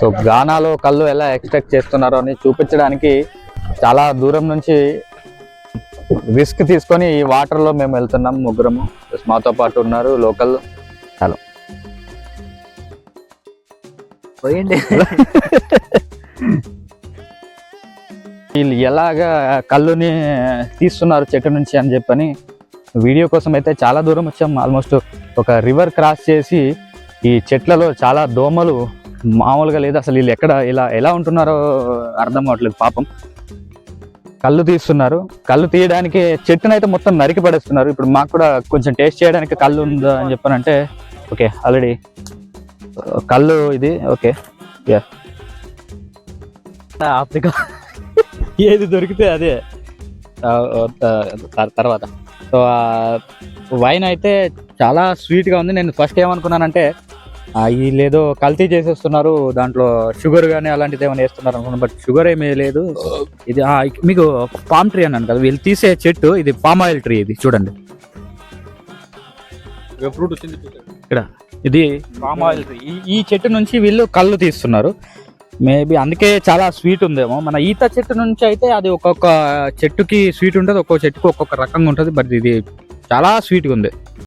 So గానాలో కళ్ళు ఎలా extract చేస్తున్నారో అని చూపించడానికి చాలా దూరం నుంచి రిస్క్ తీసుకొని ఈ వాటర్లో మేము వెళ్తున్నాం ముగ్గురము మాతో పాటు ఉన్నారు లోకల్. హలో. పోయింది వీళ్ళు ఎలాగా కళ్ళుని తీస్తున్నారు చెట్టు నుంచి అని చెప్పని వీడియో కోసం అయితే చాలా దూరం వచ్చాం. ఆల్మోస్ట్ ఒక రివర్ క్రాస్ చేసి ఈ చెట్లలో చాలా దోమలు మామూలుగా లేదు. అసలు వీళ్ళు ఎక్కడ ఇలా ఎలా ఉంటున్నారో అర్థం అవ్వట్లేదు పాపం. కళ్ళు తీస్తున్నారు. కళ్ళు తీయడానికి చెట్టునైతే మొత్తం నరికి పడేస్తున్నారు. ఇప్పుడు మాకు కూడా కొంచెం టేస్ట్ చేయడానికి కళ్ళు ఉందా అని చెప్పానంటే ఓకే ఆల్రెడీ కళ్ళు ఇది ఓకే ఆఫ్రికా ఏది దొరికితే అదే. తర్వాత. సో వైన్ అయితే చాలా స్వీట్గా ఉంది. నేను ఫస్ట్ ఏమనుకున్నానంటే వీళ్ళేదో కల్తీ చేసేస్తున్నారు దాంట్లో షుగర్ కానీ అలాంటిది ఏమైనా వేస్తున్నారు అనుకున్నాను బట్ షుగర్ ఏమీ లేదు. ఇది ఆ, మీకు పామ్ ట్రీ అన్నాను కదా వీళ్ళు తీసే చెట్టు ఇది పామ్ ఆయిల్ ట్రీ ఇది చూడండి. ఫ్రూట్ వచ్చింది ఇక్కడ ఇది పామ్ ఆయిల్ ట్రీ. ఈ- ఈ చెట్టు నుంచి వీళ్ళు కళ్ళు తీస్తున్నారు. మేబీ అందుకే చాలా స్వీట్ ఉందేమో. మన ఈత చెట్టు నుంచి అయితే అది ఒక్కొక్క చెట్టుకి స్వీట్ ఉంటుంది ఒక్కొక్క చెట్టుకి ఒక్కొక్క రకంగా ఉంటుంది బట్ ఇది చాలా స్వీట్గా ఉంది.